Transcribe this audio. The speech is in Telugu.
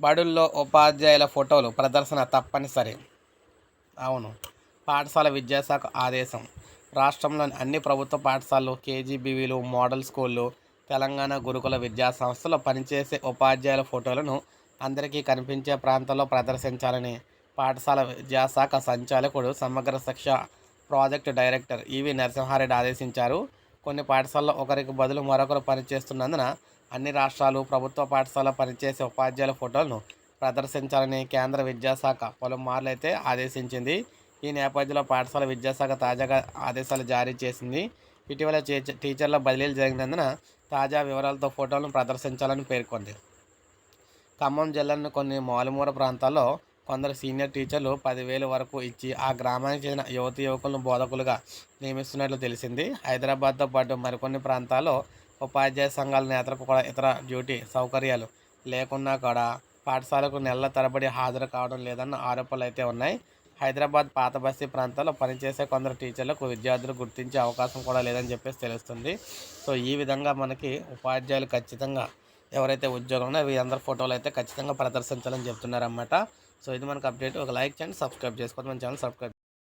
బడుల్లో ఉపాధ్యాయుల ఫోటోలు ప్రదర్శన తప్పనిసరి. అవును. పాఠశాల విద్యాశాఖ ఆదేశం. రాష్ట్రంలోని అన్ని ప్రభుత్వ పాఠశాలలు కేజీబీవీలు మోడల్ స్కూళ్ళు తెలంగాణ గురుకుల విద్యాసంస్థలో పనిచేసే ఉపాధ్యాయుల ఫోటోలను అందరికీ కనిపించే ప్రాంతంలో ప్రదర్శించాలని పాఠశాల విద్యాశాఖ సంచాలకుడు సమగ్ర శిక్ష ప్రాజెక్టు డైరెక్టర్ ఈవి నరసింహారెడ్డి ఆదేశించారు. కొన్ని పాఠశాలలో ఒకరికి బదులు మరొకరు పనిచేస్తున్నందున అన్ని రాష్ట్రాలు ప్రభుత్వ పాఠశాల పనిచేసే ఉపాధ్యాయుల ఫోటోలను ప్రదర్శించాలని కేంద్ర విద్యాశాఖ పలుమార్లు అయితే ఆదేశించింది. ఈ నేపథ్యంలో పాఠశాల విద్యాశాఖ తాజాగా ఆదేశాలు జారీ చేసింది. ఇటీవల టీచర్ల బదిలీలు జరిగినందున తాజా వివరాలతో ఫోటోలను ప్రదర్శించాలని పేర్కొంది. ఖమ్మం జిల్లాలోని కొన్ని మాలుమూర ప్రాంతాల్లో కొందరు సీనియర్ టీచర్లు పదివేలు వరకు ఇచ్చి ఆ గ్రామానికి చెందిన యువతి యువకులను బోధకులుగా నియమిస్తున్నట్లు తెలిసింది. హైదరాబాద్తో పాటు మరికొన్ని ప్రాంతాల్లో ఉపాధ్యాయ సంఘాల నేతలకు కూడా ఇతర డ్యూటీ సౌకర్యాలు లేకున్నా కూడా పాఠశాలకు నెలల తరబడి హాజరు కావడం లేదన్న ఆరోపణలు అయితే ఉన్నాయి. హైదరాబాద్ పాత బస్తీ ప్రాంతాల్లో పనిచేసే కొందరు టీచర్లకు విద్యార్థులు గుర్తించే అవకాశం కూడా లేదని చెప్పేసి తెలుస్తుంది. సో ఈ విధంగా మనకి ఉపాధ్యాయులు ఖచ్చితంగా ఎవరైతే ఉద్యోగం ఉన్నారో వీరందరి ఫోటోలు అయితే ఖచ్చితంగా ప్రదర్శించాలని చెప్తున్నారన్నమాట. సో ఇది మనకు అప్డేట్. ఒక లైక్ చేయండి సబ్స్క్రైబ్ చేసుకోండి. మన ఛానల్ సబ్స్క్రైబ్